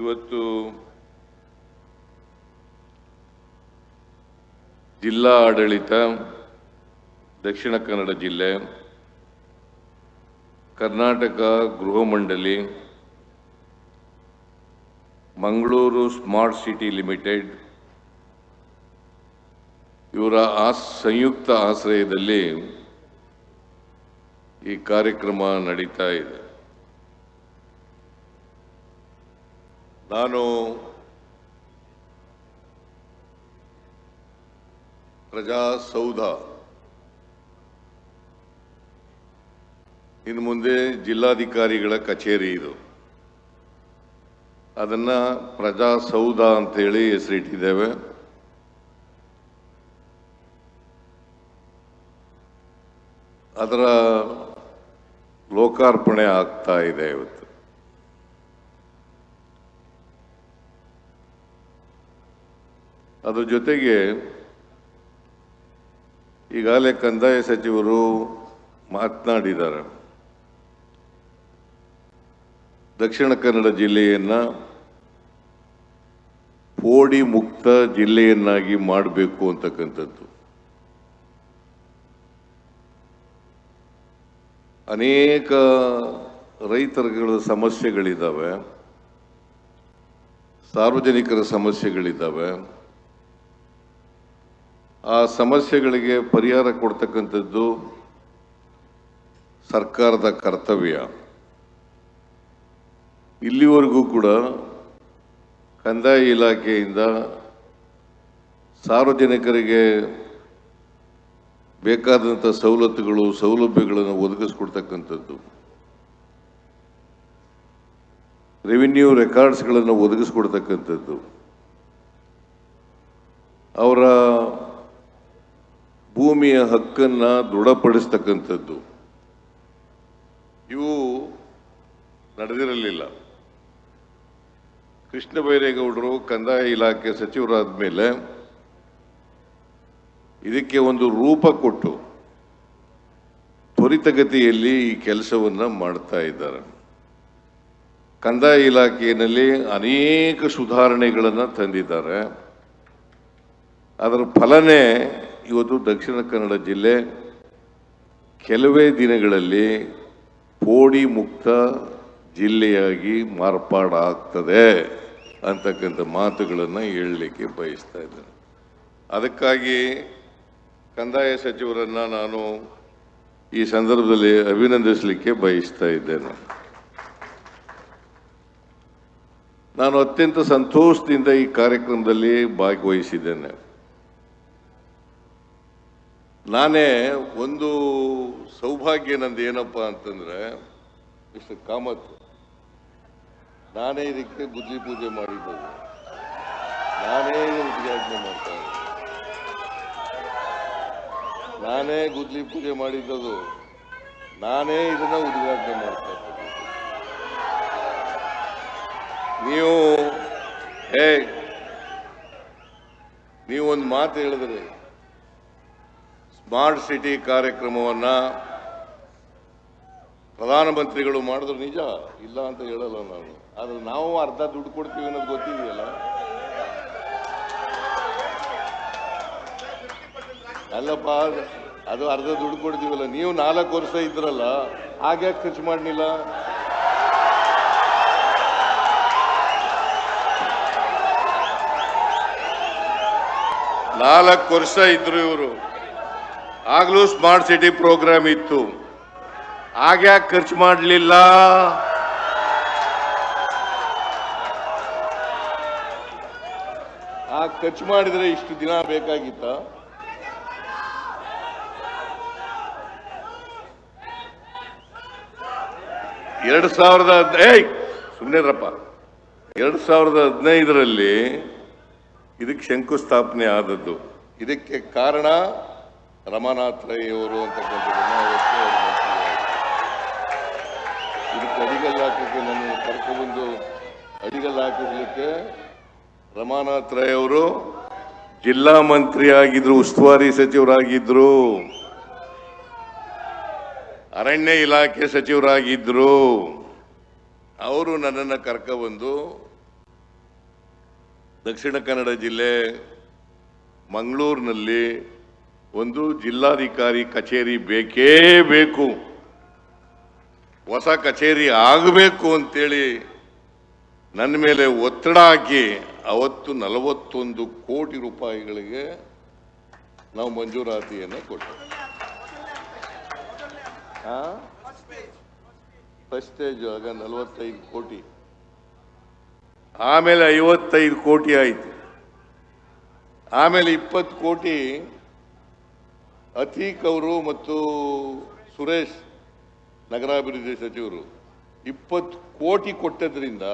ಇವತ್ತು ಜಿಲ್ಲಾ ಆಡಳಿತ ದಕ್ಷಿಣ ಕನ್ನಡ ಜಿಲ್ಲೆ, ಕರ್ನಾಟಕ ಗೃಹ ಮಂಡಳಿ, ಮಂಗಳೂರು ಸ್ಮಾರ್ಟ್ ಸಿಟಿ ಲಿಮಿಟೆಡ್, ಇವರ ಆಸ್, ಸಂಯುಕ್ತ ಆಶ್ರಯದಲ್ಲಿ ಈ ಕಾರ್ಯಕ್ರಮ ನಡೀತಾ ಇದೆ. ನಾನು ಪ್ರಜಾಸೌಧ. ಇನ್ನು ಮುಂದೆ ಜಿಲ್ಲಾಧಿಕಾರಿಗಳ ಕಚೇರಿ ಇದು. ಅದನ್ನ ಪ್ರಜಾಸೌಧ ಅಂತೇಳಿ ಹೆಸರಿಟ್ಟಿದ್ದೇವೆ. ಅದರ ಲೋಕಾರ್ಪಣೆ ಆಗ್ತಾ ಇದೆ ಇವತ್ತು. ಅದ್ರ ಜೊತೆಗೆ ಈಗಾಗಲೇ ಕಂದಾಯ ಸಚಿವರು ಮಾತನಾಡಿದ್ದಾರೆ. ದಕ್ಷಿಣ ಕನ್ನಡ ಜಿಲ್ಲೆಯನ್ನ ಪೋಡಿ ಮುಕ್ತ ಜಿಲ್ಲೆಯನ್ನಾಗಿ ಮಾಡಬೇಕು ಅಂತಕ್ಕಂಥದ್ದು. ಅನೇಕ ರೈತರುಗಳ ಸಮಸ್ಯೆಗಳಿದ್ದಾವೆ, ಸಾರ್ವಜನಿಕರ ಸಮಸ್ಯೆಗಳಿದ್ದಾವೆ. ಆ ಸಮಸ್ಯೆಗಳಿಗೆ ಪರಿಹಾರ ಕೊಡ್ತಕ್ಕಂಥದ್ದು ಸರ್ಕಾರದ ಕರ್ತವ್ಯ. ಇಲ್ಲಿವರೆಗೂ ಕೂಡ ಕಂದಾಯ ಇಲಾಖೆಯಿಂದ ಸಾರ್ವಜನಿಕರಿಗೆ ಬೇಕಾದಂಥ ಸವಲತ್ತುಗಳು, ಸೌಲಭ್ಯಗಳನ್ನು ಒದಗಿಸ್ಕೊಡ್ತಕ್ಕಂಥದ್ದು. ರೆವಿನ್ಯೂ ರೆಕಾರ್ಡ್ಸ್ಗಳನ್ನು ಒದಗಿಸ್ಕೊಡ್ತಕ್ಕಂಥದ್ದು. ಅವರ ಭೂಮಿಯ ಹಕ್ಕನ್ನು ದೃಢಪಡಿಸ್ತಕ್ಕಂಥದ್ದು. ಇವು ನಡೆದಿರಲಿಲ್ಲ. ಕೃಷ್ಣ ಬೈರೇಗೌಡರು ಕಂದಾಯ ಇಲಾಖೆ ಸಚಿವರಾದ ಮೇಲೆ ಇದಕ್ಕೆ ಒಂದು ರೂಪ ಕೊಟ್ಟು ತ್ವರಿತಗತಿಯಲ್ಲಿ ಈ ಕೆಲಸವನ್ನು ಮಾಡ್ತಾ ಇದ್ದಾರೆ. ಕಂದಾಯ ಇಲಾಖೆಯಲ್ಲಿ ಅನೇಕ ಸುಧಾರಣೆಗಳನ್ನು ತಂದಿದ್ದಾರೆ. ಅದರ ಫಲನೇ ಇವತ್ತು ದಕ್ಷಿಣ ಕನ್ನಡ ಜಿಲ್ಲೆ ಕೆಲವೇ ದಿನಗಳಲ್ಲಿ ಪೋಡಿ ಮುಕ್ತ ಜಿಲ್ಲೆಯಾಗಿ ಮಾರ್ಪಾಡಾಗ್ತದೆ ಅಂತಕ್ಕಂಥ ಮಾತುಗಳನ್ನು ಹೇಳಲಿಕ್ಕೆ ಬಯಸ್ತಾ ಇದ್ದೇನೆ. ಅದಕ್ಕಾಗಿ ಕಂದಾಯ ಸಚಿವರನ್ನು ನಾನು ಈ ಸಂದರ್ಭದಲ್ಲಿ ಅಭಿನಂದಿಸಲಿಕ್ಕೆ ಬಯಸ್ತಾ ಇದ್ದೇನೆ. ನಾನು ಅತ್ಯಂತ ಸಂತೋಷದಿಂದ ಈ ಕಾರ್ಯಕ್ರಮದಲ್ಲಿ ಭಾಗವಹಿಸಿದ್ದೇನೆ. ನಾನೇ ಒಂದು ಸೌಭಾಗ್ಯ ನಂದು ಏನಪ್ಪ ಅಂತಂದ್ರೆ ಇಷ್ಟು ಕಾಮತ್, ನಾನೇ ಇದಕ್ಕೆ ಬುದ್ಧಿ ಪೂಜೆ ಮಾಡಿದ್ದದು ನಾನೇ ಉದ್ಘಾಟನೆ ಮಾಡ್ತಾ ನಾನೇ ಗುದ್ಲಿ ಪೂಜೆ ಮಾಡಿದ್ದದು ನಾನೇ ಇದನ್ನ ಉದ್ಘಾಟನೆ ಮಾಡ್ತಾ ನೀವು, ಹೇ, ನೀವೊಂದು ಮಾತು ಹೇಳಿದ್ರಿ ಸ್ಮಾರ್ಟ್ ಸಿಟಿ ಕಾರ್ಯಕ್ರಮವನ್ನ ಪ್ರಧಾನಮಂತ್ರಿಗಳು ಮಾಡಿದ್ರು ನಿಜ, ಇಲ್ಲ ಅಂತ ಹೇಳಲ್ಲ ನಾನು. ಆದ್ರೆ ನಾವು ಅರ್ಧ ದುಡ್ಡು ಕೊಡ್ತೀವಿ ಅನ್ನೋದು ಗೊತ್ತಿದೆಯಲ್ಲ? ಅಲ್ಲಪ್ಪ, ಅದು ಅರ್ಧ ದುಡ್ಡು ಕೊಡ್ತೀವಲ್ಲ, ನೀವು ನಾಲ್ಕು ವರ್ಷ ಇದ್ರಲ್ಲ ಹಾಗ್ಯಾಕೆ ಖರ್ಚು ಮಾಡಲಿಲ್ಲ? ನಾಲ್ಕು ವರ್ಷ ಇದ್ರು ಇವರು. ಆಗ್ಲೂ ಸ್ಮಾರ್ಟ್ ಸಿಟಿ ಪ್ರೋಗ್ರಾಮ್ ಇತ್ತು. ಆಗ್ಯಾಕೆ ಖರ್ಚು ಮಾಡಲಿಲ್ಲ? ಆ ಖರ್ಚು ಮಾಡಿದ್ರೆ ಇಷ್ಟು ದಿನ ಬೇಕಾಗಿತ್ತ? ಎರಡ್ ಸಾವಿರದ ಹದಿನೈ ಸುಮ್ಮನೆರಪ್ಪ ಎರಡ್ ಸಾವಿರದ ಹದಿನೈದರಲ್ಲಿ ಇದಕ್ಕೆ ಶಂಕುಸ್ಥಾಪನೆ ಆದದ್ದು. ಇದಕ್ಕೆ ಕಾರಣ ರಮಾನಾಥ್ ರೈ ಅವರು ಅಂತಕ್ಕಂಥದ್ದನ್ನ. ಇದಕ್ಕೆ ಅಡಿಗಲ್ ಹಾಕಕ್ಕೆ ನನ್ನ ಕರ್ಕೊಂಡ್ಬಂದು ಅಡಿಗಲ್ ಹಾಕಿಸ್ಲಿಕ್ಕೆ ರಮಾನಾಥ್ ರೈ ಅವರು ಜಿಲ್ಲಾ ಮಂತ್ರಿ ಆಗಿದ್ರು ಉಸ್ತುವಾರಿ ಸಚಿವರಾಗಿದ್ರು. ಅರಣ್ಯ ಇಲಾಖೆ ಸಚಿವರಾಗಿದ್ರು. ಅವರು ನನ್ನನ್ನು ಕರ್ಕೊಬಂದು ದಕ್ಷಿಣ ಕನ್ನಡ ಜಿಲ್ಲೆ ಮಂಗಳೂರಿನಲ್ಲಿ ಒಂದು ಜಿಲ್ಲಾಧಿಕಾರಿ ಕಚೇರಿ ಬೇಕೇ ಬೇಕು. ಹೊಸ ಕಚೇರಿ ಆಗಬೇಕು ಅಂತೇಳಿ ನನ್ನ ಮೇಲೆ ಒತ್ತಡ ಹಾಕಿ ಅವತ್ತು ನಲವತ್ತೊಂದು ಕೋಟಿ ರೂಪಾಯಿಗಳಿಗೆ ನಾವು ಮಂಜೂರಾತಿಯನ್ನು ಕೊಟ್ಟೆ ಫಸ್ಟ್ ಸ್ಟೇಜ್ ಆಗ ನಲವತ್ತೈದು ಕೋಟಿ. ಆಮೇಲೆ ಐವತ್ತೈದು ಕೋಟಿ ಆಯಿತು. ಆಮೇಲೆ ಇಪ್ಪತ್ತು ಕೋಟಿ ಅತೀಕ್ ಅವರು ಮತ್ತು ಸುರೇಶ್ ನಗರಾಭಿವೃದ್ಧಿ ಸಚಿವರು ಇಪ್ಪತ್ತು ಕೋಟಿ ಕೊಟ್ಟದ್ರಿಂದ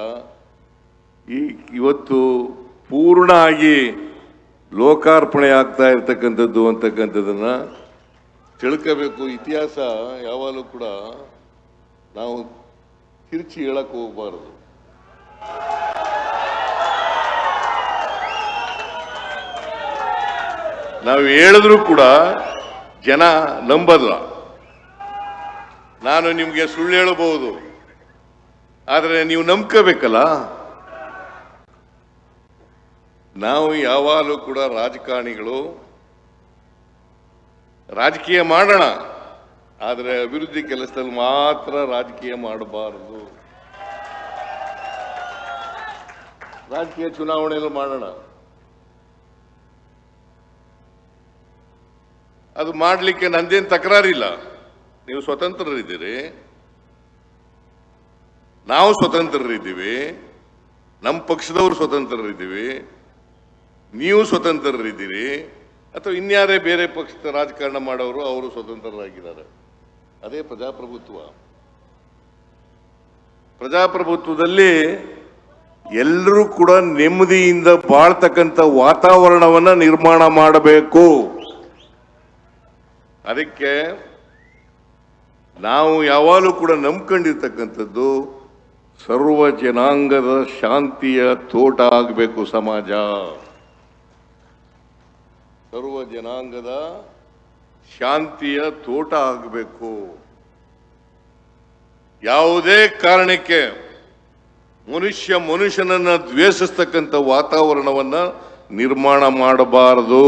ಈ ಇವತ್ತು ಪೂರ್ಣ ಆಗಿ ಲೋಕಾರ್ಪಣೆ ಆಗ್ತಾ ಇರ್ತಕ್ಕಂಥದ್ದು ಅಂತಕ್ಕಂಥದ್ದನ್ನ ತಿಳ್ಕೋಬೇಕು. ಇತಿಹಾಸ ಯಾವಾಗಲೂ ಕೂಡ ನಾವು ತಿರುಚಿ ಹೇಳಕ್ ಹೋಗಬಾರದು. ನಾವು ಹೇಳಿದ್ರು ಕೂಡ ಜನ ನಂಬಲ್ಲ. ನಾನು ನಿಮಗೆ ಸುಳ್ಳು ಹೇಳಬಹುದು. ಆದರೆ ನೀವು ನಂಬ್ಕೋಬೇಕಲ್ಲ? ನಾವು ಯಾವಾಗಲೂ ಕೂಡ ರಾಜಕಾರಣಿಗಳು. ರಾಜಕೀಯ ಮಾಡೋಣ. ಆದರೆ ಅಭಿವೃದ್ಧಿ ಕೆಲಸದಲ್ಲಿ ಮಾತ್ರ ರಾಜಕೀಯ ಮಾಡಬಾರದು. ರಾಜಕೀಯ ಚುನಾವಣೆಯಲ್ಲಿ ಮಾಡೋಣ. ಅದು ಮಾಡಲಿಕ್ಕೆ ನಂದೇನು ತಕರಾರಿಲ್ಲ. ನೀವು ಸ್ವತಂತ್ರರಿದ್ದೀರಿ. ನಾವು ಸ್ವತಂತ್ರರಿದ್ದೀವಿ. ನಮ್ಮ ಪಕ್ಷದವರು ಸ್ವತಂತ್ರರಿದ್ದೀವಿ. ನೀವು ಸ್ವತಂತ್ರರಿದ್ದೀರಿ. ಅಥವಾ ಇನ್ಯಾರೇ ಬೇರೆ ಪಕ್ಷದ ರಾಜಕಾರಣ ಮಾಡೋರು ಅವರು ಸ್ವತಂತ್ರರಾಗಿದ್ದಾರೆ. ಅದೇ ಪ್ರಜಾಪ್ರಭುತ್ವ. ಪ್ರಜಾಪ್ರಭುತ್ವದಲ್ಲಿ ಎಲ್ಲರೂ ಕೂಡ ನೆಮ್ಮದಿಯಿಂದ ಬಾಳ್ತಕ್ಕಂಥ ವಾತಾವರಣವನ್ನ ನಿರ್ಮಾಣ ಮಾಡಬೇಕು. ಅದಕ್ಕೆ ನಾವು ಯಾವಾಗಲೂ ಕೂಡ ನಂಬ್ಕೊಂಡಿರ್ತಕ್ಕಂಥದ್ದು ಸರ್ವ ಜನಾಂಗದ ಶಾಂತಿಯ ತೋಟ ಆಗಬೇಕು ಸಮಾಜ. ಸರ್ವ ಜನಾಂಗದ ಶಾಂತಿಯ ತೋಟ ಆಗಬೇಕು. ಯಾವುದೇ ಕಾರಣಕ್ಕೆ ಮನುಷ್ಯ ಮನುಷ್ಯನನ್ನ ದ್ವೇಷಿಸ್ತಕ್ಕಂಥ ವಾತಾವರಣವನ್ನ ನಿರ್ಮಾಣ ಮಾಡಬಾರದು.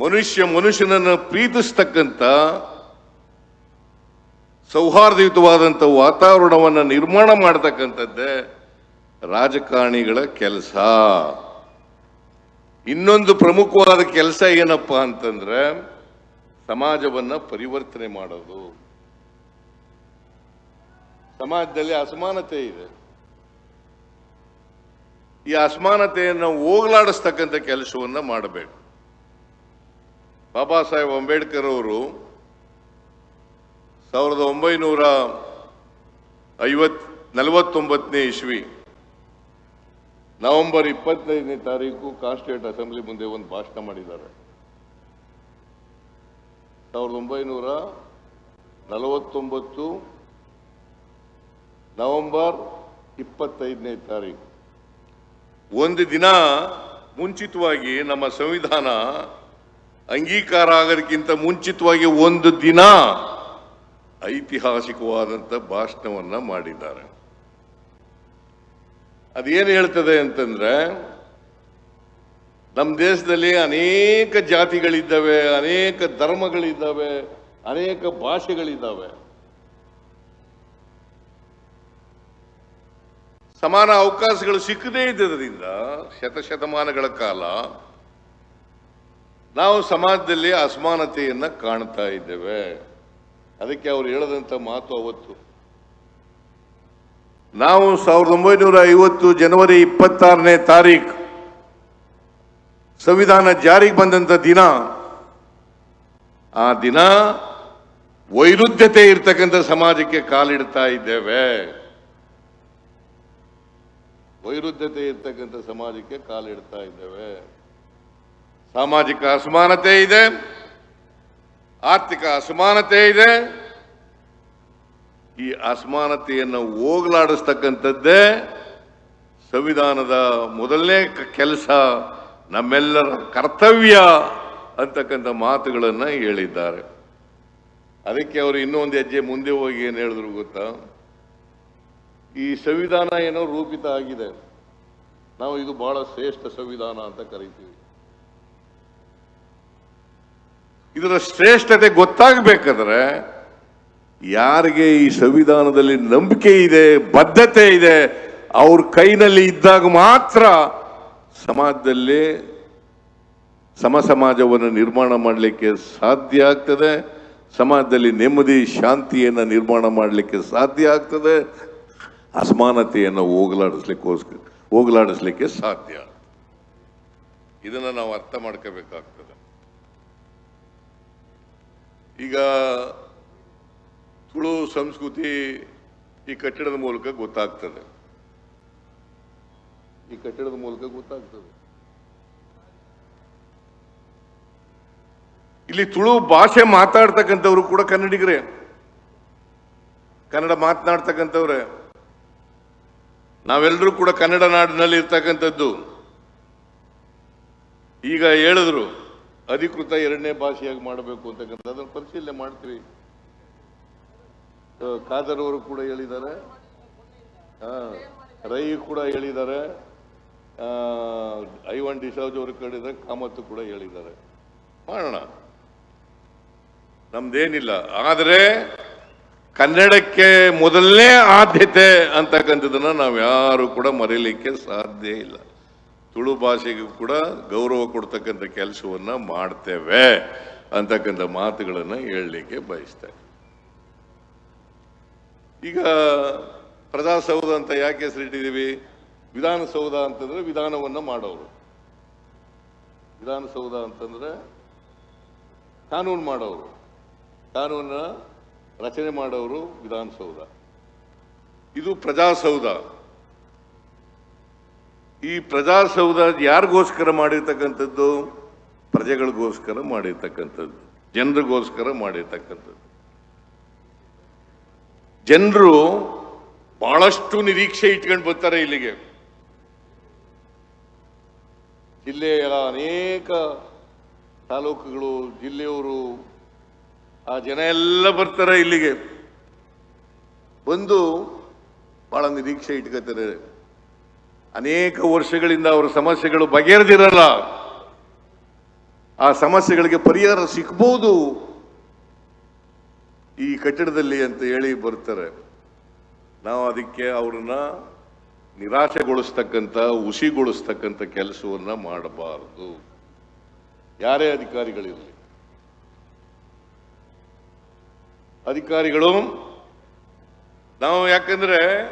ಮನುಷ್ಯ ಮನುಷ್ಯನನ್ನು ಪ್ರೀತಿಸ್ತಕ್ಕಂಥ ಸೌಹಾರ್ದಯುತವಾದಂಥ ವಾತಾವರಣವನ್ನು ನಿರ್ಮಾಣ ಮಾಡತಕ್ಕಂಥದ್ದೇ ರಾಜಕಾರಣಿಗಳ ಕೆಲಸ. ಇನ್ನೊಂದು ಪ್ರಮುಖವಾದ ಕೆಲಸ ಏನಪ್ಪ ಅಂತಂದ್ರೆ ಸಮಾಜವನ್ನ ಪರಿವರ್ತನೆ ಮಾಡೋದು. ಸಮಾಜದಲ್ಲಿ ಅಸಮಾನತೆ ಇದೆ. ಈ ಅಸಮಾನತೆಯನ್ನು ಹೋಗಲಾಡಿಸ್ತಕ್ಕಂಥ ಕೆಲಸವನ್ನ ಮಾಡಬೇಕು. ಬಾಬಾ ಸಾಹೇಬ್ ಅಂಬೇಡ್ಕರ್ ಅವರು ಸಾವಿರದ ಒಂಬೈನೂರ ಐವತ್, ನಲವತ್ತೊಂಬತ್ತನೇ ಇಸ್ವಿ, ನವೆಂಬರ್ ಇಪ್ಪತ್ತೈದನೇ ತಾರೀಕು ಕಾನ್ಸ್ಟಿಟ್ಯೂಟ್ ಅಸೆಂಬ್ಲಿ ಮುಂದೆ ಒಂದು ಭಾಷಣ ಮಾಡಿದ್ದಾರೆ. ಸಾವಿರದ ಒಂಬೈನೂರ ನಲವತ್ತೊಂಬತ್ತು ನವೆಂಬರ್ ಇಪ್ಪತ್ತೈದನೇ ತಾರೀಕು. ಒಂದು ದಿನ ಮುಂಚಿತವಾಗಿ ನಮ್ಮ ಸಂವಿಧಾನ ಅಂಗೀಕಾರ ಆಗೋದಕ್ಕಿಂತ ಮುಂಚಿತವಾಗಿ ಒಂದು ದಿನ ಐತಿಹಾಸಿಕವಾದಂಥ ಭಾಷಣವನ್ನ ಮಾಡಿದ್ದಾರೆ. ಅದೇನು ಹೇಳ್ತದೆ ಅಂತಂದ್ರೆ ನಮ್ಮ ದೇಶದಲ್ಲಿ ಅನೇಕ ಜಾತಿಗಳಿದ್ದಾವೆ, ಅನೇಕ ಧರ್ಮಗಳಿದ್ದಾವೆ, ಅನೇಕ ಭಾಷೆಗಳಿದ್ದಾವೆ. ಸಮಾನ ಅವಕಾಶಗಳು ಸಿಕ್ಕದೇ ಇದ್ದರಿಂದ ಶತಶತಮಾನಗಳ ಕಾಲ ನಾವು ಸಮಾಜದಲ್ಲಿ ಅಸಮಾನತೆಯನ್ನು ಕಾಣ್ತಾ ಇದ್ದೇವೆ. ಅದಕ್ಕೆ ಅವರು ಹೇಳದಂಥ ಮಾತು ಅವತ್ತು. ನಾವು ಸಾವಿರದ ಒಂಬೈನೂರ ಐವತ್ತು ಜನವರಿ ಇಪ್ಪತ್ತಾರನೇ ತಾರೀಕು ಸಂವಿಧಾನ ಜಾರಿಗೆ ಬಂದಂಥ ದಿನ. ಆ ದಿನ ವೈರುಧ್ಯತೆ ಇರ್ತಕ್ಕಂಥ ಸಮಾಜಕ್ಕೆ ಕಾಲಿಡ್ತಾ ಇದ್ದೇವೆ. ವೈರುಧ್ಯತೆ ಇರ್ತಕ್ಕಂಥ ಸಮಾಜಕ್ಕೆ ಕಾಲಿಡ್ತಾ ಇದ್ದೇವೆ. ಸಾಮಾಜಿಕ ಅಸಮಾನತೆ ಇದೆ, ಆರ್ಥಿಕ ಅಸಮಾನತೆ ಇದೆ. ಈ ಅಸಮಾನತೆಯನ್ನು ಹೋಗಲಾಡಿಸ್ತಕ್ಕಂಥದ್ದೇ ಸಂವಿಧಾನದ ಮೊದಲನೇ ಕೆಲಸ, ನಮ್ಮೆಲ್ಲರ ಕರ್ತವ್ಯ ಅಂತಕ್ಕಂಥ ಮಾತುಗಳನ್ನು ಹೇಳಿದ್ದಾರೆ. ಅದಕ್ಕೆ ಅವರು ಇನ್ನೊಂದು ಹೆಜ್ಜೆ ಮುಂದೆ ಹೋಗಿ ಏನು ಹೇಳಿದ್ರು ಗೊತ್ತಾ? ಈ ಸಂವಿಧಾನ ಏನೋ ರೂಪಿತ ಆಗಿದೆ. ನಾವು ಇದು ಬಹಳ ಶ್ರೇಷ್ಠ ಸಂವಿಧಾನ ಅಂತ ಕರಿತೀವಿ. ಇದರ ಶ್ರೇಷ್ಠತೆ ಗೊತ್ತಾಗಬೇಕಾದ್ರೆ ಯಾರಿಗೆ ಈ ಸಂವಿಧಾನದಲ್ಲಿ ನಂಬಿಕೆ ಇದೆ, ಬದ್ಧತೆ ಇದೆ, ಅವ್ರ ಕೈನಲ್ಲಿ ಇದ್ದಾಗ ಮಾತ್ರ ಸಮಾಜದಲ್ಲಿ ಸಮ ಸಮಾಜವನ್ನು ನಿರ್ಮಾಣ ಮಾಡಲಿಕ್ಕೆ ಸಾಧ್ಯ ಆಗ್ತದೆ, ಸಮಾಜದಲ್ಲಿ ನೆಮ್ಮದಿ, ಶಾಂತಿಯನ್ನು ನಿರ್ಮಾಣ ಮಾಡಲಿಕ್ಕೆ ಸಾಧ್ಯ ಆಗ್ತದೆ, ಅಸಮಾನತೆಯನ್ನು ಹೋಗಲಾಡಿಸ್ಲಿಕ್ಕೋಸ್ಕರ ಹೋಗಲಾಡಿಸ್ಲಿಕ್ಕೆ ಸಾಧ್ಯ ಇದನ್ನು ನಾವು ಅರ್ಥ ಮಾಡ್ಕೋಬೇಕಾಗ್ತದೆ. ಈಗ ತುಳು ಸಂಸ್ಕೃತಿ ಈ ಕಟ್ಟಡದ ಮೂಲಕ ಗೊತ್ತಾಗ್ತದೆ. ಈ ಕಟ್ಟಡದ ಮೂಲಕ ಗೊತ್ತಾಗ್ತದೆ. ಇಲ್ಲಿ ತುಳು ಭಾಷೆ ಮಾತಾಡ್ತಕ್ಕಂಥವ್ರು ಕೂಡ ಕನ್ನಡಿಗರೇ. ಕನ್ನಡ ಮಾತನಾಡ್ತಕ್ಕಂಥವ್ರೆ. ನಾವೆಲ್ಲರೂ ಕೂಡ ಕನ್ನಡ ನಾಡಿನಲ್ಲಿ ಇರ್ತಕ್ಕಂಥದ್ದು ಈಗ ಹೇಳಿದ್ರು ಅಧಿಕೃತ ಎರಡನೇ ಭಾಷೆಯಾಗಿ ಮಾಡಬೇಕು ಅಂತಕ್ಕಂಥ ಅದನ್ನು ಪರಿಶೀಲನೆ ಮಾಡ್ತೀವಿ. ಖಾದರ್ ಅವರು ಕೂಡ ಹೇಳಿದ್ದಾರೆ. ರೈ ಕೂಡ ಹೇಳಿದ್ದಾರೆ. ಐವನ್ ಡಿಸೌಜ್ ಅವರು ಕೇಳಿದ್ದಾರೆ, ಕಾಮತ್ ಕೂಡ ಹೇಳಿದ್ದಾರೆ. ಮಾಡೋಣ. ನಮ್ದೇನಿಲ್ಲ. ಆದರೆ ಕನ್ನಡಕ್ಕೆ ಮೊದಲನೇ ಆದ್ಯತೆ ಅಂತಕ್ಕಂಥದ್ದನ್ನ ನಾವು ಯಾರು ಕೂಡ ಮರೀಲಿಕ್ಕೆ ಸಾಧ್ಯ ಇಲ್ಲ. ತುಳು ಭಾಷೆಗೂ ಕೂಡ ಗೌರವ ಕೊಡ್ತಕ್ಕಂಥ ಕೆಲಸವನ್ನ ಮಾಡ್ತೇವೆ ಅಂತಕ್ಕಂಥ ಮಾತುಗಳನ್ನು ಹೇಳಲಿಕ್ಕೆ ಬಯಸ್ತೇನೆ. ಈಗ ಪ್ರಜಾಸೌಧ ಅಂತ ಯಾಕೆ ಹೆಸರಿಟ್ಟಿದ್ದೀವಿ? ವಿಧಾನಸೌಧ ಅಂತಂದ್ರೆ ವಿಧಾನವನ್ನ ಮಾಡೋರು. ವಿಧಾನಸೌಧ ಅಂತಂದ್ರೆ ಕಾನೂನು ಮಾಡೋರು. ಕಾನೂನ ರಚನೆ ಮಾಡೋರು ವಿಧಾನಸೌಧ. ಇದು ಪ್ರಜಾಸೌಧ. ಈ ಪ್ರಜಾಸೌಧ ಯಾರಿಗೋಸ್ಕರ ಮಾಡಿರ್ತಕ್ಕಂಥದ್ದು? ಪ್ರಜೆಗಳಿಗೋಸ್ಕರ ಮಾಡಿರ್ತಕ್ಕಂಥದ್ದು. ಜನರಿಗೋಸ್ಕರ ಮಾಡಿರ್ತಕ್ಕಂಥದ್ದು. ಜನರು ಬಹಳಷ್ಟು ನಿರೀಕ್ಷೆ ಇಟ್ಕೊಂಡು ಬರ್ತಾರೆ ಇಲ್ಲಿಗೆ. ಜಿಲ್ಲೆಯ ಅನೇಕ ತಾಲೂಕುಗಳು, ಜಿಲ್ಲೆಯವರು ಆ ಜನ ಎಲ್ಲ ಬರ್ತಾರೆ ಇಲ್ಲಿಗೆ. ಬಂದು ಬಹಳ ನಿರೀಕ್ಷೆ ಇಟ್ಕೋತಾರೆ. ಅನೇಕ ವರ್ಷಗಳಿಂದ ಅವರ ಸಮಸ್ಯೆಗಳು ಬಗೆಹರಿದಿರಲ್ಲ. ಆ ಸಮಸ್ಯೆಗಳಿಗೆ ಪರಿಹಾರ ಸಿಗ್ಬೋದು. ಈ ಕಟ್ಟಡದಲ್ಲಿ ಅಂತ ಹೇಳಿ ಬರ್ತಾರೆ. ನಾವು ಅದಕ್ಕೆ ಅವ್ರನ್ನ ನಿರಾಶೆಗೊಳಿಸ್ತಕ್ಕಂಥ, ಹುಸಿಗೊಳಿಸ್ತಕ್ಕಂಥ ಕೆಲಸವನ್ನ ಮಾಡಬಾರದು. ಯಾರೇ ಅಧಿಕಾರಿಗಳಿರಲಿ. ಅಧಿಕಾರಿಗಳು, ನಾವು ಯಾಕಂದ್ರೆ,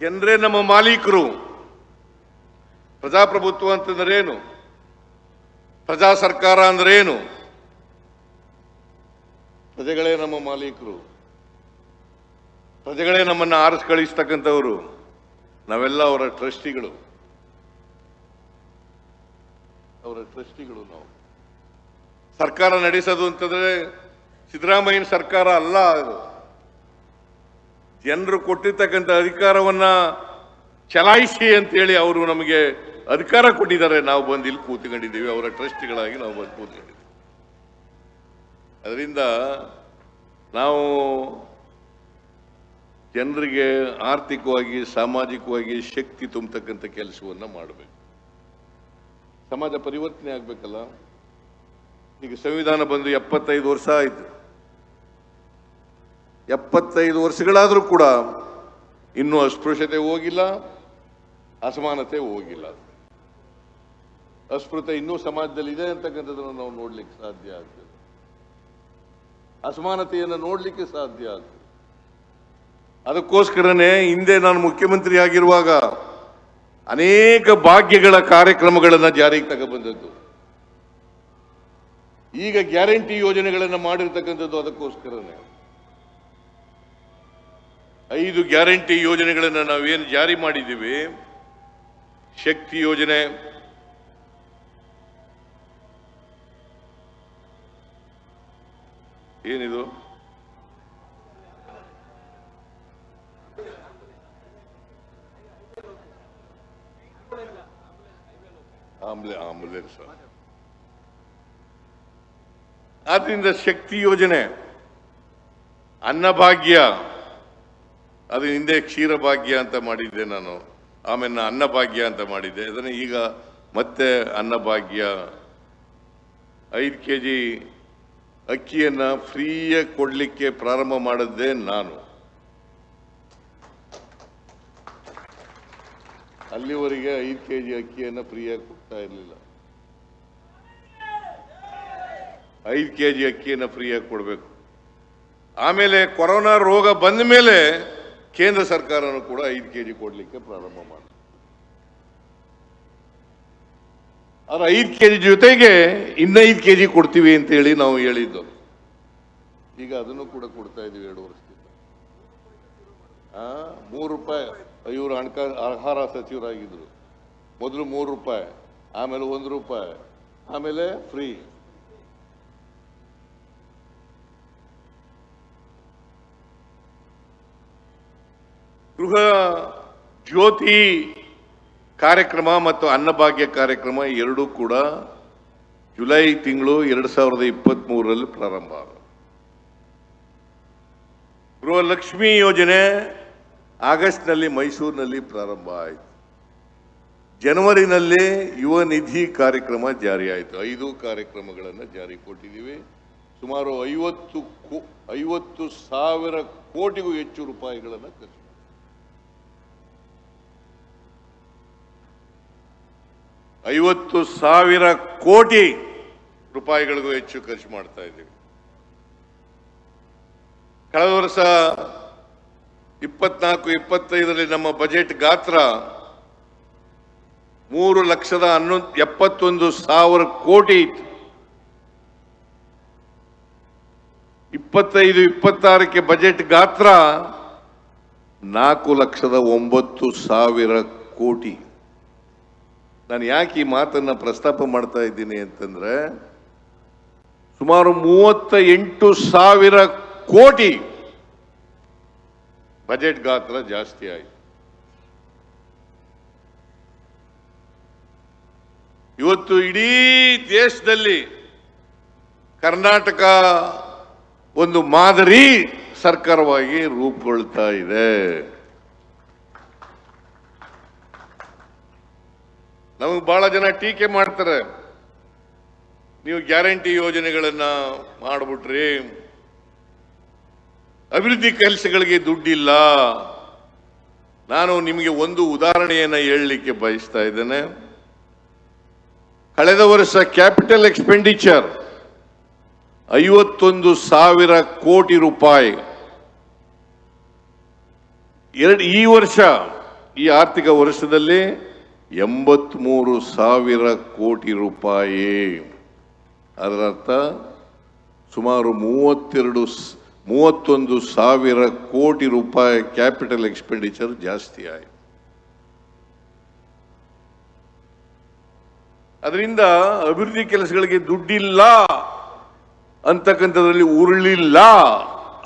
ಜನರೇ ನಮ್ಮ ಮಾಲೀಕರು. ಪ್ರಜಾಪ್ರಭುತ್ವ ಅಂತಂದ್ರೇನು? ಪ್ರಜಾ ಸರ್ಕಾರ ಅಂದ್ರೇನು? ಪ್ರಜೆಗಳೇ ನಮ್ಮ ಮಾಲೀಕರು. ಪ್ರಜೆಗಳೇ ನಮ್ಮನ್ನ ಆರಿಸಿ ಕಳಿಸ್ತಕ್ಕಂಥವರು ನಾವೆಲ್ಲ ಅವರ ಟ್ರಸ್ಟಿಗಳು. ಅವರ ಟ್ರಸ್ಟಿಗಳು ನಾವು. ಸರ್ಕಾರ ನಡೆಸೋದು ಅಂತಂದ್ರೆ ಸಿದ್ದರಾಮಯ್ಯನ ಸರ್ಕಾರ ಅಲ್ಲ ಅದು. ಜನರು ಕೊಟ್ಟಿರ್ತಕ್ಕಂಥ ಅಧಿಕಾರವನ್ನ ಚಲಾಯಿಸಿ ಅಂತೇಳಿ ಅವರು ನಮಗೆ ಅಧಿಕಾರ ಕೊಟ್ಟಿದ್ದಾರೆ. ನಾವು ಬಂದು ಇಲ್ಲಿ ಕೂತ್ಕೊಂಡಿದ್ದೀವಿ. ಅವರ ಟ್ರಸ್ಟಿಗಳಾಗಿ ನಾವು ಬಂದು ಕೂತ್ಕೊಂಡಿದ್ದೀವಿ. ಅದರಿಂದ ನಾವು ಜನರಿಗೆ ಆರ್ಥಿಕವಾಗಿ, ಸಾಮಾಜಿಕವಾಗಿ ಶಕ್ತಿ ತುಂಬತಕ್ಕಂಥ ಕೆಲಸವನ್ನ ಮಾಡಬೇಕು. ಸಮಾಜ ಪರಿವರ್ತನೆ ಆಗಬೇಕಲ್ಲ. ಈಗ ಸಂವಿಧಾನ ಬಂದು ಎಪ್ಪತ್ತೈದು ವರ್ಷ ಆಯ್ತು. ಎಪ್ಪತ್ತೈದು ವರ್ಷಗಳಾದರೂ ಕೂಡ ಇನ್ನೂ ಅಸ್ಪೃಶ್ಯತೆ ಹೋಗಿಲ್ಲ, ಅಸಮಾನತೆ ಹೋಗಿಲ್ಲ. ಅಸ್ಪೃಶ್ಯತೆ ಇನ್ನೂ ಸಮಾಜದಲ್ಲಿ ಇದೆ ಅಂತಕ್ಕಂಥದ್ದನ್ನು ನಾವು ನೋಡ್ಲಿಕ್ಕೆ ಸಾಧ್ಯ ಆಗ್ತದೆ. ಅಸಮಾನತೆಯನ್ನು ನೋಡ್ಲಿಕ್ಕೆ ಸಾಧ್ಯ ಆಗ್ತದೆ. ಅದಕ್ಕೋಸ್ಕರನೇ ಹಿಂದೆ ನಾನು ಮುಖ್ಯಮಂತ್ರಿ ಆಗಿರುವಾಗ ಅನೇಕ ಭಾಗ್ಯಗಳ ಕಾರ್ಯಕ್ರಮಗಳನ್ನು ಜಾರಿಗೆ ತಗೊಬಂದದ್ದು ಈಗ ಗ್ಯಾರಂಟಿ ಯೋಜನೆಗಳನ್ನು ಮಾಡಿರ್ತಕ್ಕಂಥದ್ದು ಅದಕ್ಕೋಸ್ಕರನೇ. ಐದು ಗ್ಯಾರಂಟಿ ಯೋಜನೆಗಳನ್ನು ನಾವೇನು ಜಾರಿ ಮಾಡಿದ್ದೀವಿ. ಶಕ್ತಿ ಯೋಜನೆ ಏನಿದು? ಆಂಬ್ಲೆ ಆಂಬುಲೆನ್ಸ್ ಆದ್ರಿಂದ ಶಕ್ತಿ ಯೋಜನೆ, ಅನ್ನಭಾಗ್ಯ, ಅದು ಹಿಂದೆ ಕ್ಷೀರಭಾಗ್ಯ ಅಂತ ಮಾಡಿದ್ದೆ ನಾನು. ಆಮೇಲೆ ಅನ್ನಭಾಗ್ಯ ಅಂತ ಮಾಡಿದ್ದೆ. ಅದನ್ನು ಈಗ ಮತ್ತೆ ಅನ್ನಭಾಗ್ಯ. ಐದು ಕೆ ಜಿ ಅಕ್ಕಿಯನ್ನ ಫ್ರೀಯಾಗಿ ಕೊಡಲಿಕ್ಕೆ ಪ್ರಾರಂಭ ಮಾಡಿದ್ದೆ ನಾನು. ಅಲ್ಲಿವರೆಗೆ ಐದು ಕೆ ಜಿ ಅಕ್ಕಿಯನ್ನು ಫ್ರೀಯಾಗಿ ಕೊಡ್ತಾ ಇರಲಿಲ್ಲ. ಐದು ಕೆ ಜಿ ಅಕ್ಕಿಯನ್ನು ಫ್ರೀಯಾಗಿ ಕೊಡಬೇಕು. ಆಮೇಲೆ ಕೊರೋನಾ ರೋಗ ಬಂದ ಮೇಲೆ ಕೇಂದ್ರ ಸರ್ಕಾರನೂ ಕೂಡ ಐದು ಕೆ ಜಿ ಕೊಡಲಿಕ್ಕೆ ಪ್ರಾರಂಭ ಮಾಡಿ ಆದ್ರೆ ಐದು ಕೆ ಜಿ ಜೊತೆಗೆ ಇನ್ನೈದು ಕೆ ಜಿ ಕೊಡ್ತೀವಿ ಅಂತ ಹೇಳಿ ನಾವು ಹೇಳಿದ್ದು. ಈಗ ಅದನ್ನು ಕೂಡ ಕೊಡ್ತಾ ಇದೀವಿ ಎರಡು ವರ್ಷದಿಂದ. ಮೂರು ರೂಪಾಯಿ. ಇವರು ಹಣಕಾ ಆಹಾರ ಸಚಿವರಾಗಿದ್ದರು ಮೊದಲು ಮೂರು ರೂಪಾಯಿ, ಆಮೇಲೆ ಒಂದು ರೂಪಾಯಿ, ಆಮೇಲೆ ಫ್ರೀ ಗೃಹ ಜ್ಯೋತಿ ಕಾರ್ಯಕ್ರಮ ಮತ್ತು ಅನ್ನಭಾಗ್ಯ ಕಾರ್ಯಕ್ರಮ ಎರಡೂ ಕೂಡ ಜುಲೈ ತಿಂಗಳು ಎರಡು ಸಾವಿರದ ಇಪ್ಪತ್ತ್ ಮೂರರಲ್ಲಿ ಪ್ರಾರಂಭ. ಗೃಹಲಕ್ಷ್ಮಿ ಯೋಜನೆ ಆಗಸ್ಟ್ನಲ್ಲಿ ಮೈಸೂರಿನಲ್ಲಿ ಪ್ರಾರಂಭ ಆಯಿತು. ಜನವರಿನಲ್ಲಿ ಯುವ ನಿಧಿ ಕಾರ್ಯಕ್ರಮ ಜಾರಿಯಾಯಿತು ಐದು ಕಾರ್ಯಕ್ರಮಗಳನ್ನು ಜಾರಿ ಕೊಟ್ಟಿದ್ದೀವಿ. ಸುಮಾರು ಐವತ್ತು ಕೋ- ಐವತ್ತು ಸಾವಿರ ಕೋಟಿಗೂ ಹೆಚ್ಚು ರೂಪಾಯಿಗಳನ್ನು ಖರ್ಚು ಐವತ್ತು ಸಾವಿರ ಕೋಟಿ ರೂಪಾಯಿಗಳಿಗೂ ಹೆಚ್ಚು ಖರ್ಚು ಮಾಡ್ತಾ ಇದ್ದೀವಿ. ಕಳೆದ ವರ್ಷ ಇಪ್ಪತ್ನಾಲ್ಕು, ಇಪ್ಪತ್ತೈದರಲ್ಲಿ ನಮ್ಮ ಬಜೆಟ್ ಗಾತ್ರ ಮೂರು ಲಕ್ಷದ ಹನ್ನೊಂದು, ಎಪ್ಪತ್ತೊಂದು ಸಾವಿರ ಕೋಟಿ ಇತ್ತು. ಇಪ್ಪತ್ತೈದು, ಇಪ್ಪತ್ತಾರಕ್ಕೆ ಬಜೆಟ್ ಗಾತ್ರ ನಾಲ್ಕು ಲಕ್ಷದ ಒಂಬತ್ತು ಸಾವಿರ ಕೋಟಿ. ನಾನು ಯಾಕೆ ಈ ಮಾತನ್ನ ಪ್ರಸ್ತಾಪ ಮಾಡ್ತಾ ಇದ್ದೀನಿ ಅಂತಂದ್ರೆ ಸುಮಾರು ಮೂವತ್ತ ಎಂಟು ಸಾವಿರ ಕೋಟಿ ಬಜೆಟ್ ಗಾತ್ರ ಜಾಸ್ತಿ ಆಯಿತು. ಇವತ್ತು ಇಡೀ ದೇಶದಲ್ಲಿ ಕರ್ನಾಟಕ ಒಂದು ಮಾದರಿ ಸರ್ಕಾರವಾಗಿ ರೂಪುಗೊಳ್ತಾ ಇದೆ. ನಮಗೆ ಬಹಳ ಜನ ಟೀಕೆ ಮಾಡ್ತಾರೆ. ನೀವು ಗ್ಯಾರಂಟಿ ಯೋಜನೆಗಳನ್ನ ಮಾಡಿಬಿಟ್ರಿ ಅಭಿವೃದ್ಧಿ ಕೆಲಸಗಳಿಗೆ ದುಡ್ಡಿಲ್ಲ. ನಾನು ನಿಮಗೆ ಒಂದು ಉದಾಹರಣೆಯನ್ನು ಹೇಳಲಿಕ್ಕೆ ಬಯಸ್ತಾ ಇದ್ದೇನೆ. ಕಳೆದ ವರ್ಷ ಕ್ಯಾಪಿಟಲ್ ಎಕ್ಸ್ಪೆಂಡಿಚರ್ ಐವತ್ತೊಂದು ಸಾವಿರ ಕೋಟಿ ರೂಪಾಯಿ. ಎರಡು ಈ ವರ್ಷ, ಈ ಆರ್ಥಿಕ ವರ್ಷದಲ್ಲಿ ಎಂಬತ್ಮೂರು ಸಾವಿರ ಕೋಟಿ ರೂಪಾಯಿ. ಅದರರ್ಥ, ಸುಮಾರು ಮೂವತ್ತೆರಡು ಮೂವತ್ತೊಂದು ಸಾವಿರ ಕೋಟಿ ರೂಪಾಯಿ ಕ್ಯಾಪಿಟಲ್ ಎಕ್ಸ್ಪೆಂಡಿಚರ್ ಜಾಸ್ತಿ ಆಯಿತು. ಅದರಿಂದ ಅಭಿವೃದ್ಧಿ ಕೆಲಸಗಳಿಗೆ ದುಡ್ಡಿಲ್ಲ ಅಂತಕ್ಕಂಥದ್ರಲ್ಲಿ ಉರುಳಿಲ್ಲ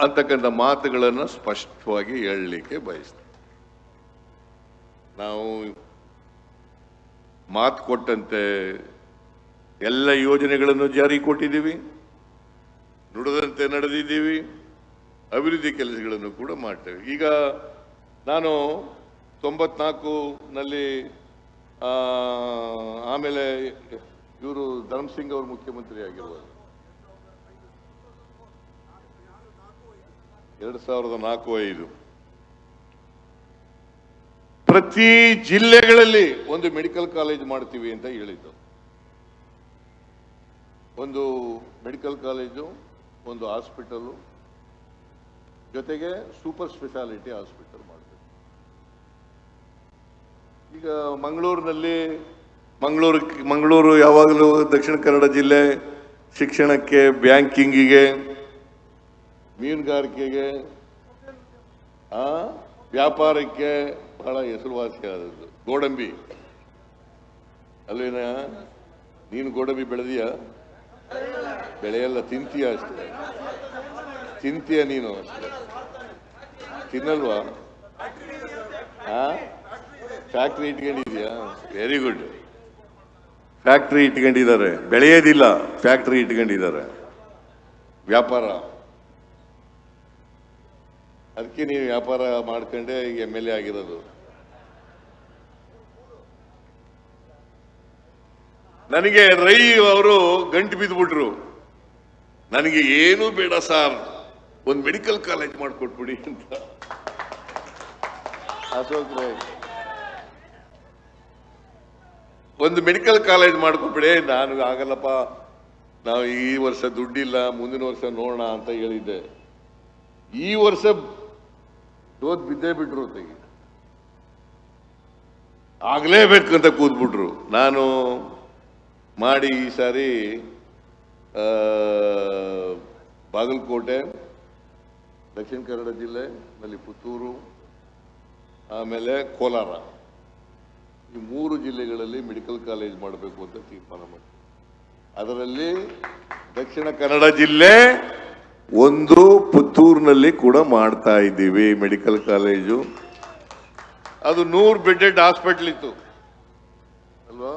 ಅಂತಕ್ಕಂಥ ಮಾತುಗಳನ್ನು ಸ್ಪಷ್ಟವಾಗಿ ಹೇಳಲಿಕ್ಕೆ ಬಯಸ್ತೇವೆ ನಾವು ಮಾತು ಕೊಟ್ಟಂತೆ ಎಲ್ಲ ಯೋಜನೆಗಳನ್ನು ಜಾರಿ ಕೊಟ್ಟಿದ್ದೀವಿ ನುಡಿದಂತೆ ನಡೆದಿದ್ದೀವಿ ಅಭಿವೃದ್ಧಿ ಕೆಲಸಗಳನ್ನು ಕೂಡ ಮಾಡ್ತೇವೆ. ಈಗ ನಾನು ತೊಂಬತ್ನಾಲ್ಕು ನಲ್ಲಿ ಆ, ಆಮೇಲೆ ಇವರು ಧರ್ಮಸಿಂಗ್ ಅವರು ಮುಖ್ಯಮಂತ್ರಿ ಆಗಿರುವಾಗ. ಎರಡು ಸಾವಿರದ ನಾಲ್ಕು ಐದು. ಪ್ರತಿ ಜಿಲ್ಲೆಗಳಲ್ಲಿ ಒಂದು ಮೆಡಿಕಲ್ ಕಾಲೇಜ್ ಮಾಡ್ತೀವಿ ಅಂತ ಹೇಳಿದ್ದು. ಒಂದು ಮೆಡಿಕಲ್ ಕಾಲೇಜು, ಒಂದು ಹಾಸ್ಪಿಟಲು, ಜೊತೆಗೆ ಸೂಪರ್ ಸ್ಪೆಷಾಲಿಟಿ ಹಾಸ್ಪಿಟಲ್ ಮಾಡಬೇಕು ಈಗ ಮಂಗಳೂರಿನಲ್ಲಿ, ಮಂಗಳೂರು ಮಂಗಳೂರು ಯಾವಾಗಲೂ ದಕ್ಷಿಣ ಕನ್ನಡ ಜಿಲ್ಲೆ ಶಿಕ್ಷಣಕ್ಕೆ, ಬ್ಯಾಂಕಿಂಗಿಗೆ, ಮೀನುಗಾರಿಕೆಗೆ ವ್ಯಾಪಾರಕ್ಕೆ ಬಹಳ ಹೆಸರುವಾಸಿಯಾದದ್ದು ಗೋಡಂಬಿ. ಅಲ್ಲಿನ ನೀನು ಗೋಡಂಬಿ ಬೆಳೆದೀಯ? ಬೆಳೆಯಲ್ಲ, ತಿಂತೀಯ ಅಷ್ಟೇ. ತಿಂತೀಯ ನೀನು ಅಷ್ಟೇ. ತಿನ್ನಲ್ವಾ? ಹಾ ಫ್ಯಾಕ್ಟ್ರಿ ಇಟ್ಕೊಂಡಿದ್ಯಾ? ವೆರಿ ಗುಡ್ ಫ್ಯಾಕ್ಟ್ರಿ ಇಟ್ಕೊಂಡಿದ್ದಾರೆ. ಬೆಳೆಯೋದಿಲ್ಲ, ಫ್ಯಾಕ್ಟ್ರಿ ಇಟ್ಕೊಂಡಿದ್ದಾರೆ. ವ್ಯಾಪಾರ. ಅದಕ್ಕೆ ನೀವು ವ್ಯಾಪಾರ ಮಾಡ್ಕೊಂಡೆ ಎಂ ಎಲ್ ಎ ಆಗಿರೋದು. ನನಗೆ ರೈ ಅವರು ಗಂಟು ಬಿದ್ದುಬಿಟ್ರು ನನಗೆ ಏನು ಬೇಡ ಸರ್ ಒಂದು ಮೆಡಿಕಲ್ ಕಾಲೇಜ್ ಮಾಡಿಕೊಟ್ಬಿಡಿ ಅಂತ. ಅಶೋಕ್ ರೈ. ಒಂದು ಮೆಡಿಕಲ್ ಕಾಲೇಜ್ ಮಾಡ್ಕೊಬಿಡಿ ನಾನು ಆಗಲ್ಲಪ್ಪ ನಾವು ಈ ವರ್ಷ ದುಡ್ಡಿಲ್ಲ ಮುಂದಿನ ವರ್ಷ ನೋಡೋಣ ಅಂತ ಹೇಳಿದ್ದೆ. ಈ ವರ್ಷ ದೋದ್ ಬಿದ್ದೇ ಬಿಟ್ರು ತೆಗಿ ಅಂತ ಕೂತ್ಬಿಟ್ರು. ನಾನು ಮಾಡಿ ಈ ಸಾರಿ ಬಾಗಲಕೋಟೆ, ದಕ್ಷಿಣ ಕನ್ನಡ ಜಿಲ್ಲೆ ಆಮೇಲೆ ಪುತ್ತೂರು, ಆಮೇಲೆ ಕೋಲಾರ. ಈ ಮೂರು ಜಿಲ್ಲೆಗಳಲ್ಲಿ ಮೆಡಿಕಲ್ ಕಾಲೇಜ್ ಮಾಡಬೇಕು ಅಂತ ತೀರ್ಮಾನ ಮಾಡಿ ಅದರಲ್ಲಿ ದಕ್ಷಿಣ ಕನ್ನಡ ಜಿಲ್ಲೆ ಒಂದು ಪುತ್ತೂರಿನಲ್ಲಿ ಕೂಡ ಮಾಡ್ತಾ ಇದ್ದೀವಿ, ಮೆಡಿಕಲ್ ಕಾಲೇಜು. ಅದು ನೂರು ಬೆಡ್ಡೆಡ್ ಹಾಸ್ಪಿಟ್ಲ್ ಇತ್ತು. ಅಲ್ವಾ?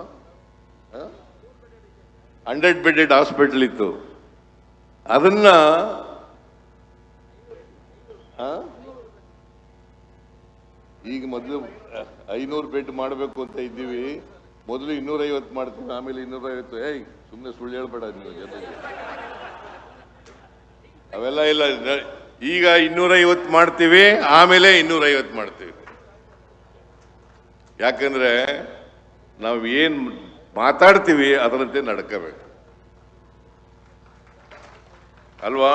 ಹಂಡ್ರೆಡ್ ಬೆಡ್ಡೆಡ್ ಹಾಸ್ಪಿಟ್ಲ್ ಇತ್ತು. ಅದನ್ನ? ಈಗ ಮೊದಲು ಐನೂರು ಬೆಡ್ ಮಾಡಬೇಕು ಅಂತ ಇದ್ದೀವಿ. ಮೊದಲು ಇನ್ನೂರೈವತ್ತು ಮಾಡ್ತೀವಿ ಆಮೇಲೆ ಇನ್ನೂರೈವತ್ತು. ಏಯ್ ಸುಮ್ಮನೆ ಸುಳ್ಳು ಹೇಳ್ಬೇಡ ನೀವು ಜೊತೆಗೆ. ಅವೆಲ್ಲ ಇಲ್ಲ ಈಗ ಇನ್ನೂರೈವತ್ತು ಮಾಡ್ತೀವಿ, ಆಮೇಲೆ ಇನ್ನೂರೈವತ್ತು ಮಾಡ್ತೀವಿ. ಯಾಕಂದ್ರೆ ನಾವು ಏನ್ ಮಾತಾಡ್ತೀವಿ ಅದರಂತೆ ನಡ್ಕೋಬೇಕು. ಅಲ್ವಾ?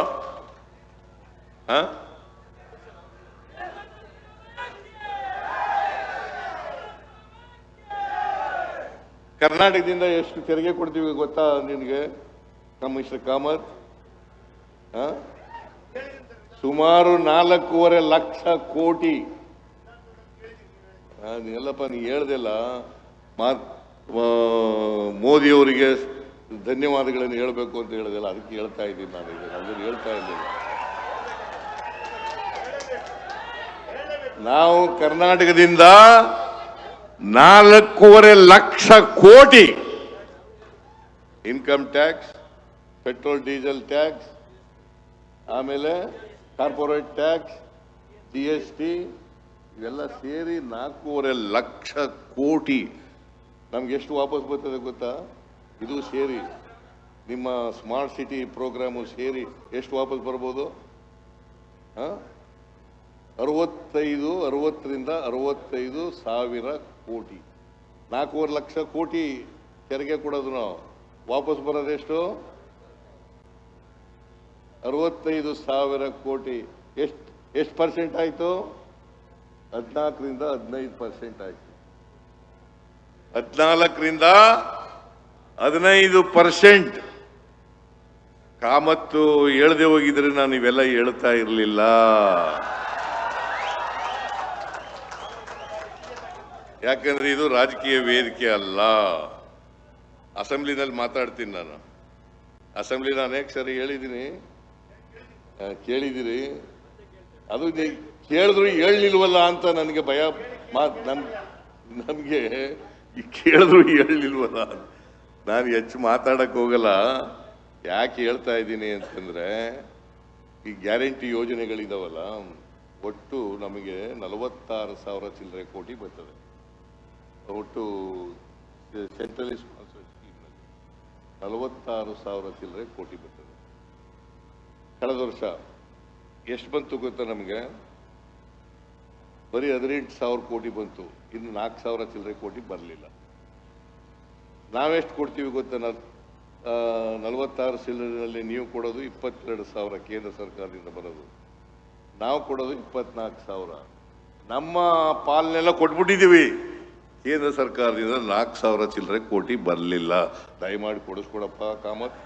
ಹಾ? ಕರ್ನಾಟಕದಿಂದ ಎಷ್ಟು ತೆರಿಗೆ ಕೊಡ್ತೀವಿ ಗೊತ್ತಾ ನಿನಗೆ? ಕಮಿಷನರ್ ಕಾಮತ್? ಸುಮಾರು ನಾಲ್ಕೂವರೆ ಲಕ್ಷ ಕೋಟಿ. ಎಲ್ಲಪ್ಪ, ನೀ ಹೇಳ್ದೆಲ್ಲ ಮಾತ್ ಮೋದಿಯವರಿಗೆ ಧನ್ಯವಾದಗಳನ್ನು ಹೇಳಬೇಕು ಅಂತ ಹೇಳಿದೆಲ್ಲ, ಅದಕ್ಕೆ ಹೇಳ್ತಾ ಇದ್ದೀನಿ ನಾನು ಈಗ. ಅದನ್ನು ಹೇಳ್ತಾ ಇದ್ದೀನಿ ನಾವು ಕರ್ನಾಟಕದಿಂದ ನಾಲ್ಕೂವರೆ lakh crore income tax petrol diesel tax ಆಮೇಲೆ corporate tax G S T ಇವೆಲ್ಲ ಸೇರಿ ನಾಲ್ಕೂವರೆ ಲಕ್ಷ ಕೋಟಿ ನಮ್ಗೆ ಎಷ್ಟು ವಾಪಸ್ ಬರ್ತದೆ ಗೊತ್ತಾ? ಇದು ಸೇರಿ, ನಿಮ್ಮ ಸ್ಮಾರ್ಟ್ ಸಿಟಿ ಪ್ರೋಗ್ರಾಮು ಸೇರಿ ಎಷ್ಟು ವಾಪಸ್ ಬರ್ಬೋದು? ಅರವತ್ತೈದು, ಅರವತ್ತರಿಂದ ಅರವತ್ತೈದು ಸಾವಿರ ಕೋಟಿ. ನಾಲ್ಕೂವರೆ ಲಕ್ಷ ಕೋಟಿ ತೆರಿಗೆ ಕೊಡೋದು ನಾವು. ವಾಪಸ್ ಬರೋದೆಷ್ಟು? ಅರವತ್ತೈದು ಸಾವಿರ ಕೋಟಿ. ಎಷ್ಟು ಎಷ್ಟು ಪರ್ಸೆಂಟ್ ಆಯಿತು? ಹದಿನಾಲ್ಕರಿಂದ ಹದಿನೈದು ಪರ್ಸೆಂಟ್ ಆಯಿತು. ಹದಿನಾಲ್ಕರಿಂದ ಹದಿನೈದು ಪರ್ಸೆಂಟ್ ಕಾಮತ್ತು ಹೇಳದೆ ಹೋಗಿದ್ರೆ ನಾನು ಇವೆಲ್ಲ ಹೇಳ್ತಾ ಇರಲಿಲ್ಲ. ಯಾಕಂದ್ರೆ ಇದು ರಾಜಕೀಯ ವೇದಿಕೆ ಅಲ್ಲ. ಅಸೆಂಬ್ಲಿನಲ್ಲಿ ಮಾತಾಡ್ತೀನಿ ನಾನು. ಅಸೆಂಬ್ಲಿ ನಾನು ಅನೇಕ ಸರಿ ಹೇಳಿದ್ದೀನಿ? ಕೇಳಿದಿರಿ ಅದು ಕೇಳಿದ್ರು ಹೇಳಲಿಲ್ವಲ್ಲ ಅಂತ ನನಗೆ ಭಯ, ಮಾತು ನನ್ ನಮಗೆ ಕೇಳಿದ್ರು ಹೇಳಲಿಲ್ವಲ್ಲ. ನಾನು ಹೆಚ್ಚು ಮಾತಾಡಕ್ಕೆ ಹೋಗಲ್ಲ. ಯಾಕೆ ಹೇಳ್ತಾ ಇದ್ದೀನಿ ಅಂತಂದರೆ, ಈ ಗ್ಯಾರಂಟಿ ಯೋಜನೆಗಳಿದಾವಲ್ಲ, ಒಟ್ಟು ನಮಗೆ ನಲವತ್ತಾರು ಸಾವಿರ ಚಿಲ್ಲರೆ ಕೋಟಿ ಬರ್ತದೆ. ಒಟ್ಟು ಸೆಂಟ್ರಲಿ ಸ್ಪಾನ್ಸರ್ ಸ್ಕೀಮ್ನಲ್ಲಿ ನಲವತ್ತಾರು ಸಾವಿರ ಚಿಲ್ಲರೆ ಕೋಟಿ ಬರ್ತದೆ. ಕಳೆದ ವರ್ಷ ಎಷ್ಟು ಬಂತು ಗೊತ್ತಾ ನಮಗೆ? ಬರೀ ಹದಿನೆಂಟು ಸಾವಿರ ಕೋಟಿ ಬಂತು. ಇನ್ನು ನಾಲ್ಕು ಸಾವಿರ ಚಿಲ್ಲರೆ ಕೋಟಿ ಬರಲಿಲ್ಲ. ನಾವೆಷ್ಟು ಕೊಡ್ತೀವಿ ಗೊತ್ತಾ? ನಲವತ್ತಾರು ಸಿಲಿಂಡರ್ನಲ್ಲಿ ನೀವು ಕೊಡೋದು ಇಪ್ಪತ್ತೆರಡು ಸಾವಿರ ಕೇಂದ್ರ ಸರ್ಕಾರದಿಂದ ಬರೋದು. ನಾವು ಕೊಡೋದು ಇಪ್ಪತ್ನಾಲ್ಕು ಸಾವಿರ. ನಮ್ಮ ಪಾಲನೆಲ್ಲ ಕೊಟ್ಬಿಟ್ಟಿದ್ದೀವಿ. ಕೇಂದ್ರ ಸರ್ಕಾರದಿಂದ ನಾಲ್ಕು ಸಾವಿರ ಚಿಲ್ಲರೆ ಕೋಟಿ ಬರಲಿಲ್ಲ. ದಯಮಾಡಿ ಕೊಡಿಸ್ಕೊಡಪ್ಪ ಕಾಮತ್.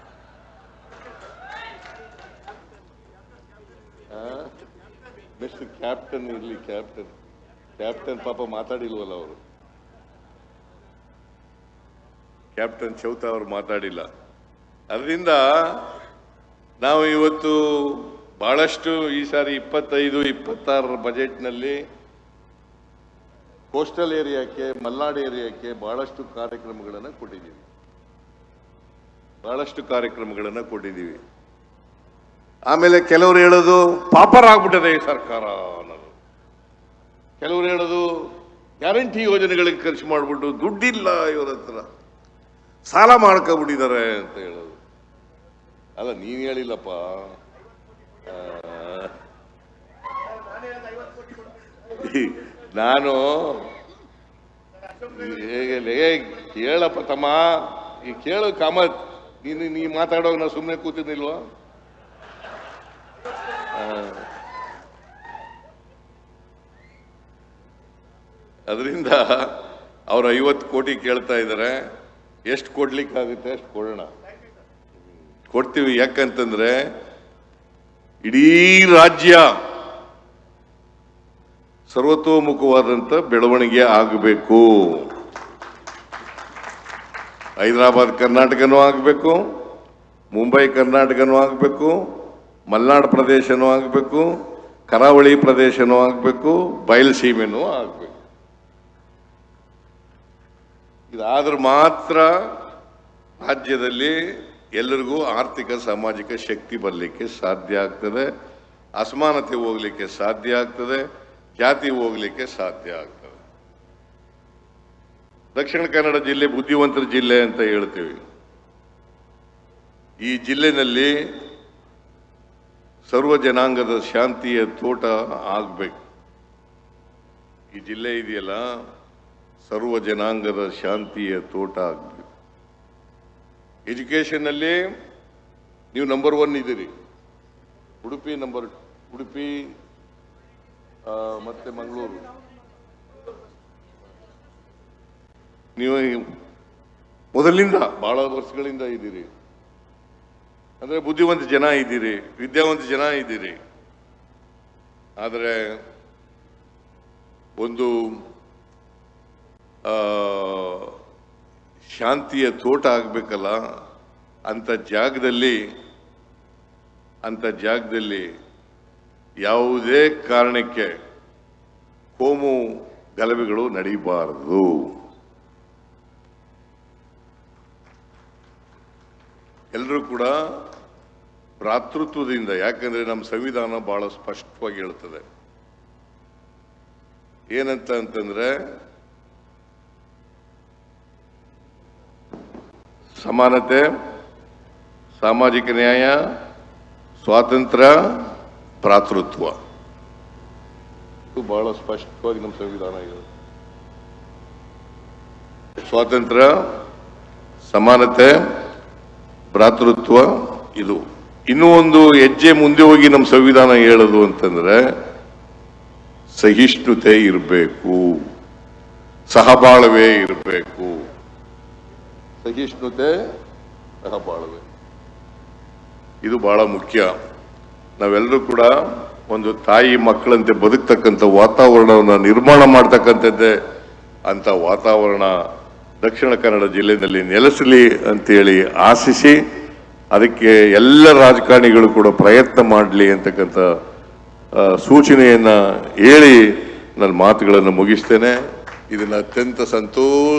ಮಿಸ್ಟರ್ ಕ್ಯಾಪ್ಟನ್ ಇರಲಿ ಕ್ಯಾಪ್ಟನ್ ಕ್ಯಾಪ್ಟನ್ ಪಾಪ ಮಾತಾಡಿಲ್ವಲ್ಲ ಅವರು. ಕ್ಯಾಪ್ಟನ್ ಚೌತ ಅವರು ಮಾತಾಡಿಲ್ಲ. ಅದರಿಂದ ನಾವು ಇವತ್ತು ಬಹಳಷ್ಟು ಈ ಸಾರಿ ಇಪ್ಪತ್ತೈದು, ಇಪ್ಪತ್ತಾರರ ಬಜೆಟ್ನಲ್ಲಿ ಕೋಸ್ಟಲ್ ಏರಿಯಾಕ್ಕೆ, ಮಲ್ನಾಡು ಏರಿಯಾಕ್ಕೆ ಬಹಳಷ್ಟು ಕಾರ್ಯಕ್ರಮಗಳನ್ನು ಕೊಟ್ಟಿದ್ದೀವಿ. ಬಹಳಷ್ಟು ಕಾರ್ಯಕ್ರಮಗಳನ್ನು ಕೊಟ್ಟಿದ್ದೀವಿ. ಆಮೇಲೆ ಕೆಲವರು ಹೇಳೋದು ಪಾಪರ್ ಆಗ್ಬಿಟ್ಟದೆ ಈ ಸರ್ಕಾರ ಅನ್ನೋದು. ಕೆಲವರು ಹೇಳೋದು ಗ್ಯಾರಂಟಿ ಯೋಜನೆಗಳಿಗೆ ಖರ್ಚು ಮಾಡಿಬಿಟ್ಟು ದುಡ್ಡಿಲ್ಲ ಇವರ ಹತ್ರ. ಸಾಲ ಮಾಡ್ಕೊಬಿಟ್ಟಿದ್ದಾರೆ ಅಂತ ಹೇಳೋದು. ಅಲ್ಲ, ನೀನು ಹೇಳಿಲ್ಲಪ್ಪ. ನಾನು ಕೇಳಪ್ಪ ತಮ್ಮ. ಈ ಕೇಳು ಕಾಮತ್. ನೀನು, ನೀ ಮಾತಾಡೋವಾಗ ನಾ ಸುಮ್ಮನೆ ಕೂತಿದ್ನಿಲ್ವಾ ಅದರಿಂದ ಅವ್ರು ಐವತ್ತು ಕೋಟಿ ಕೇಳ್ತಾ ಇದ್ದಾರೆ. ಎಷ್ಟು ಕೊಡ್ಲಿಕ್ಕಾಗುತ್ತೆ ಅಷ್ಟು ಕೊಡೋಣ. ಕೊಡ್ತೀವಿ. ಯಾಕಂತಂದ್ರೆ ಇಡೀ ರಾಜ್ಯ ಸರ್ವತೋಮುಖವಾದಂಥ ಬೆಳವಣಿಗೆ ಆಗಬೇಕು. ಹೈದರಾಬಾದ್ ಕರ್ನಾಟಕನೂ ಆಗಬೇಕು. ಮುಂಬೈ ಕರ್ನಾಟಕನೂ ಆಗಬೇಕು. ಮಲೆನಾಡು ಪ್ರದೇಶನೂ ಆಗಬೇಕು, ಕರಾವಳಿ ಪ್ರದೇಶನೂ ಆಗಬೇಕು, ಬಯಲುಸೀಮೆನೂ ಆಗಬೇಕು. ಇದಾದ್ರೆ ಮಾತ್ರ ರಾಜ್ಯದಲ್ಲಿ ಎಲ್ಲರಿಗೂ ಆರ್ಥಿಕ, ಸಾಮಾಜಿಕ ಶಕ್ತಿ ಬರಲಿಕ್ಕೆ ಸಾಧ್ಯ ಆಗ್ತದೆ. ಅಸಮಾನತೆ ಹೋಗಲಿಕ್ಕೆ ಸಾಧ್ಯ ಆಗ್ತದೆ. ಜಾತಿ ಹೋಗ್ಲಿಕ್ಕೆ ಸಾಧ್ಯ ಆಗ್ತದೆ. ದಕ್ಷಿಣ ಕನ್ನಡ ಜಿಲ್ಲೆ ಬುದ್ಧಿವಂತರ ಜಿಲ್ಲೆ ಅಂತ ಹೇಳ್ತೀವಿ. ಈ ಜಿಲ್ಲೆನಲ್ಲಿ ಸರ್ವ ಜನಾಂಗದ ಶಾಂತಿಯ ತೋಟ ಆಗ್ಬೇಕು. ಈ ಜಿಲ್ಲೆ ಇದೆಯಲ್ಲ, ಸರ್ವ ಜನಾಂಗದ ಶಾಂತಿಯ ತೋಟ ಆಗಬೇಕು. ಎಜುಕೇಶನ್ ಅಲ್ಲಿ ನೀವು ನಂಬರ್ ಒನ್ ಇದ್ದೀರಿ. ಉಡುಪಿ ನಂಬರ್ ಉಡುಪಿ ಮತ್ತೆ ಮಂಗಳೂರು. ನೀವು ಮೊದಲಿಂದ ಭಾಳ ವರ್ಷಗಳಿಂದ ಇದ್ದೀರಿ. ಅಂದ್ರೆ ಬುದ್ಧಿವಂತ ಜನ ಇದ್ದೀರಿ, ವಿದ್ಯಾವಂತ ಜನ ಇದ್ದೀರಿ. ಆದರೆ ಒಂದು ಶಾಂತಿಯ ತೋಟ ಆಗಬೇಕಲ್ಲ ಅಂಥ ಜಾಗದಲ್ಲಿ ಅಂಥ ಜಾಗದಲ್ಲಿ ಯಾವುದೇ ಕಾರಣಕ್ಕೆ ಕೋಮು ಗಲಭೆಗಳು ನಡೀಬಾರದು. ಎಲ್ಲರೂ ಕೂಡ ಭ್ರಾತೃತ್ವದಿಂದ, ಯಾಕಂದರೆ ನಮ್ಮ ಸಂವಿಧಾನ ಭಾಳ ಸ್ಪಷ್ಟವಾಗಿ ಹೇಳ್ತದೆ. ಏನಂತ ಅಂತಂದರೆ, ಸಮಾನತೆ, ಸಾಮಾಜಿಕ ನ್ಯಾಯ, ಸ್ವಾತಂತ್ರ್ಯ, ಭ್ರಾತೃತ್ವ. ಇದು ಬಹಳ ಸ್ಪಷ್ಟವಾಗಿ ನಮ್ಮ ಸಂವಿಧಾನ ಹೇಳುತ್ತೆ. ಸ್ವಾತಂತ್ರ್ಯ, ಸಮಾನತೆ ಭ್ರಾತೃತ್ವ ಇದು. ಇನ್ನೂ ಒಂದು ಹೆಜ್ಜೆ ಮುಂದೆ ಹೋಗಿ ನಮ್ಮ ಸಂವಿಧಾನ ಹೇಳೋದು ಅಂತಂದ್ರೆ, ಸಹಿಷ್ಣುತೆ ಇರಬೇಕು. ಸಹಬಾಳ್ವೆ ಇರಬೇಕು. ಸಹಿಷ್ಣುತೆ, ಸಹಬಾಳ್ವೆ. ಇದು ಬಹಳ ಮುಖ್ಯ. ನಾವೆಲ್ಲರೂ ಕೂಡ ಒಂದು ತಾಯಿ ಮಕ್ಕಳಂತೆ ಬದುಕ್ತಕ್ಕಂಥ ವಾತಾವರಣವನ್ನು ನಿರ್ಮಾಣ ಮಾಡ್ತಕ್ಕಂಥದ್ದೇ ಅಂತ ವಾತಾವರಣ ದಕ್ಷಿಣ ಕನ್ನಡ ಜಿಲ್ಲೆಯಲ್ಲಿ ನೆಲೆಸಲಿ ಅಂತೇಳಿ ಆಶಿಸಿ ಅದಕ್ಕೆ ಎಲ್ಲ ರಾಜಕಾರಣಿಗಳು ಕೂಡ ಪ್ರಯತ್ನ ಮಾಡಲಿ ಅಂತಕ್ಕಂಥ ಸೂಚನೆಯನ್ನು ಹೇಳಿ ನನ್ನ ಮಾತುಗಳನ್ನು ಮುಗಿಸ್ತೇನೆ. ಇದನ್ನು ಅತ್ಯಂತ ಸಂತೋಷ